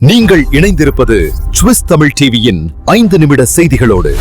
நீங்கள் இணைந்திருப்பது சுவிஸ் தமிழ் டிவியின் ஐந்து நிமிட செய்திகளோடு.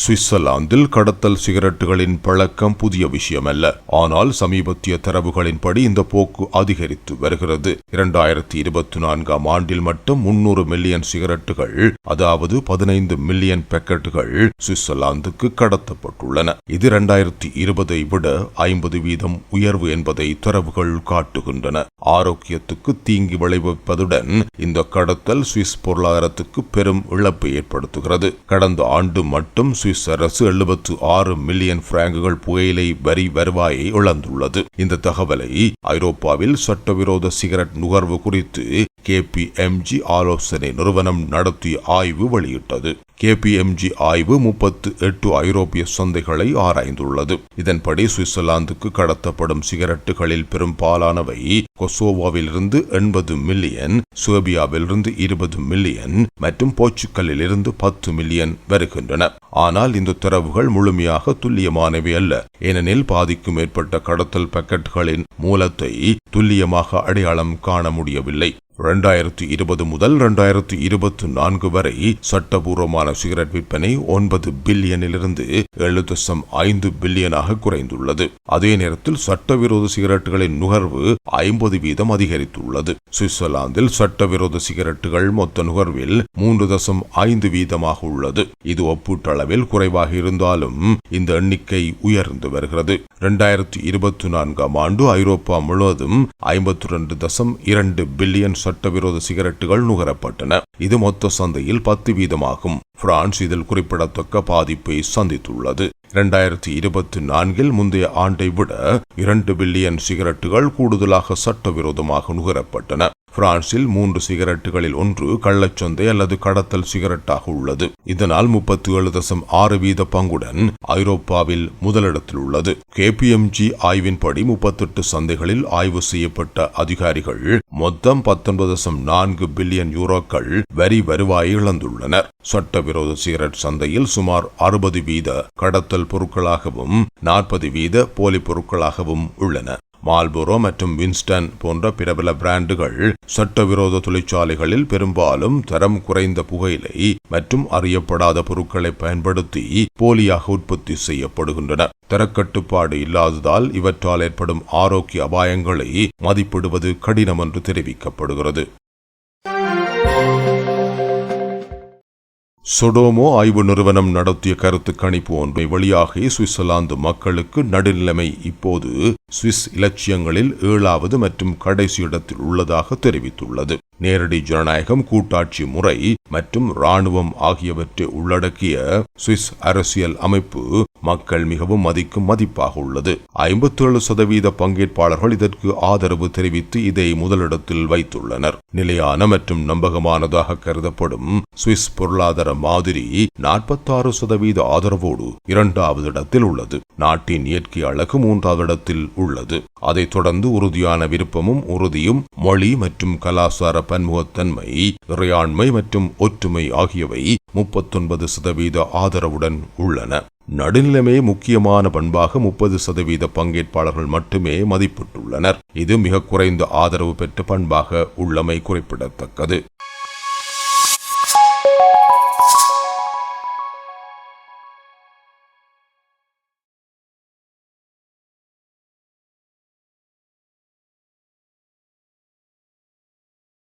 சுவிட்சர்லாந்தில் கடத்தல் சிகரெட்டுகளின் பழக்கம் புதிய விஷயமல்ல. ஆனால் சமீபத்திய தரவுகளின்படி இந்த போக்கு அதிகரித்து வருகிறது. இரண்டாயிரத்தி இருபத்தி நான்காம் ஆண்டில் மட்டும் முன்னூறு மில்லியன் சிகரெட்டுகள் அதாவது பதினைந்து மில்லியன் பேக்கெட்டுகள் சுவிட்சர்லாந்துக்கு கடத்தப்பட்டுள்ளன. இது இரண்டாயிரத்தி இருபதை விட ஐம்பது வீதம் உயர்வு என்பதை தரவுகள் காட்டுகின்றன. ஆரோக்கியத்துக்கு தீங்கி விளைவிப்பதுடன் இந்த கடத்தல் சுவிஸ் பொருளாதாரத்துக்கு பெரும் இழப்பை ஏற்படுத்துகிறது. கடந்த ஆண்டு மட்டும் சுவிஸ் அரசு எழுபத்து ஆறு மில்லியன் பிராங்குகள் புகையிலை வரி வருவாயை இழந்துள்ளது. இந்த தகவலை ஐரோப்பாவில் சட்டவிரோத சிகரெட் நுகர்வு குறித்து கேபிஎம்ஜி ஆலோசனை நிறுவனம் நடத்திய ஆய்வு வெளியிட்டது. கேபிஎம்ஜி ஆய்வு முப்பத்து எட்டு ஐரோப்பிய சந்தைகளை ஆராய்ந்துள்ளது. இதன்படி சுவிட்சர்லாந்துக்கு கடத்தப்படும் சிகரெட்டுகளில் பெரும்பாலானவை கொசோவாவிலிருந்து எண்பது மில்லியன் சோபியாவிலிருந்து இருபது மில்லியன் மற்றும் போர்ச்சுக்கல்லிலிருந்து பத்து மில்லியன் வருகின்றன. ஆனால் இந்த தரவுகள் முழுமையாக துல்லியமானவை அல்ல. ஏனெனில் பாதிக்கும் மேற்பட்ட கடத்தல் பாக்கெட்டுகளின் மூலத்தை துல்லியமாக அடையாளம் காண முடியவில்லை. இரண்டாயிரத்தி இருபது முதல் இரண்டாயிரத்தி இருபத்தி நான்கு வரை சட்டபூர்வமான சிகரெட் விற்பனை ஒன்பது பில்லியனிலிருந்து ஏழு தசம் ஐந்து பில்லியனாக குறைந்துள்ளது. அதே நேரத்தில் சட்டவிரோத சிகரெட்டுகளின் நுகர்வு ஐம்பது வீதம் அதிகரித்துள்ளது. சுவிட்சர்லாந்தில் சட்டவிரோத சிகரெட்டுகள் மொத்த நுகர்வில் மூன்று தசம் ஐந்து வீதமாக உள்ளது. இது ஒப்பீட்டளவில் குறைவாக இருந்தாலும் இந்த எண்ணிக்கை உயர்ந்து வருகிறது. இரண்டாயிரத்தி இருபத்தி நான்காம் ஆண்டு ஐரோப்பா முழுவதும் ஐம்பத்தி ரெண்டு தசம் இரண்டு பில்லியன் சட்டவிரோத சிகரெட்டுகள் நுகரப்பட்டன. இது மொத்த சந்தையில் பத்து வீதமாகும். பிரான்ஸ் இதில் குறிப்பிடத்தக்க பாதிப்பை சந்தித்துள்ளது. இரண்டாயிரத்தி இருபத்தி நான்கில் முந்தைய ஆண்டை விட இரண்டு பில்லியன் சிகரெட்டுகள் கூடுதலாக சட்டவிரோதமாக நுகரப்பட்டன. பிரான்சில் மூன்று சிகரெட்டுகளில் ஒன்று கள்ளச்சந்தை அல்லது கடத்தல் சிகரெட்டாக உள்ளது. இதனால் முப்பத்தி ஏழு தசம் ஆறு வீத பங்குடன் ஐரோப்பாவில் முதலிடத்தில் உள்ளது. கேபிஎம்ஜி ஆய்வின்படி முப்பத்தெட்டு சந்தைகளில் ஆய்வு செய்யப்பட்ட அதிகாரிகள் மொத்தம் பத்தொன்பது தசம் நான்கு பில்லியன் யூரோக்கள் வரி வருவாயை இழந்துள்ளனர். சட்டவிரோத சிகரெட் சந்தையில் சுமார் அறுபது வீத கடத்தல் பொருட்களாகவும் நாற்பது வீத போலி பொருட்களாகவும் உள்ளன. மால்போரோ மற்றும் வின்ஸ்டன் போன்ற பிரபல பிராண்டுகள் சட்டவிரோத தொழிற்சாலைகளில் பெரும்பாலும் தரம் குறைந்த புகையிலை மற்றும் அறியப்படாத பொருட்களை பயன்படுத்தி போலியாக உற்பத்தி செய்யப்படுகின்றன. தரக்கட்டுப்பாடு இல்லாததால் இவற்றால் ஏற்படும் ஆரோக்கிய அபாயங்களை மதிப்பிடுவது கடினம் என்று தெரிவிக்கப்படுகிறது. சொடோமோ ஆய்வு நிறுவனம் நடத்திய கருத்து கணிப்பு ஒன்றை வெளியாகி சுவிட்சர்லாந்து மக்களுக்கு நடுநிலைமை இப்போது சுவிஸ் இலட்சியங்களில் ஏழாவது மற்றும் கடைசி இடத்தில் உள்ளதாக தெரிவித்துள்ளது. நேரடி ஜனநாயகம் கூட்டாட்சி முறை மற்றும் இராணுவம் ஆகியவற்றை உள்ளடக்கிய சுவிஸ் அரசியல் அமைப்பு மக்கள் மிகவும் மதிக்கும் மதிப்பாக உள்ளது. ஐம்பத்தேழு சதவீத பங்கேற்பாளர்கள் இதற்கு ஆதரவு தெரிவித்து இதை முதலிடத்தில் வைத்துள்ளனர். நிலையான மற்றும் நம்பகமானதாக கருதப்படும் சுவிஸ் பொருளாதார மாதிரி நாற்பத்தாறு சதவீத ஆதரவோடு இரண்டாவது இடத்தில் உள்ளது. நாட்டின் இயற்கை அழகு மூன்றாவது இடத்தில் உள்ளது. அதைத் தொடர்ந்து உறுதியான விருப்பமும் உறுதியும் மொழி மற்றும் கலாச்சார பன்முகத்தன்மை இறையாண்மை மற்றும் ஒற்றுமை ஆகியவை முப்பத்தொன்பது சதவீத ஆதரவுடன் உள்ளன. நடுநிலைமை முக்கியமான பண்பாக முப்பது சதவீத பங்கேற்பாளர்கள் மட்டுமே மதிப்பிட்டுள்ளனர். இது மிக குறைந்த ஆதரவு பெற்ற பண்பாக உள்ளமை குறிப்பிடத்தக்கது.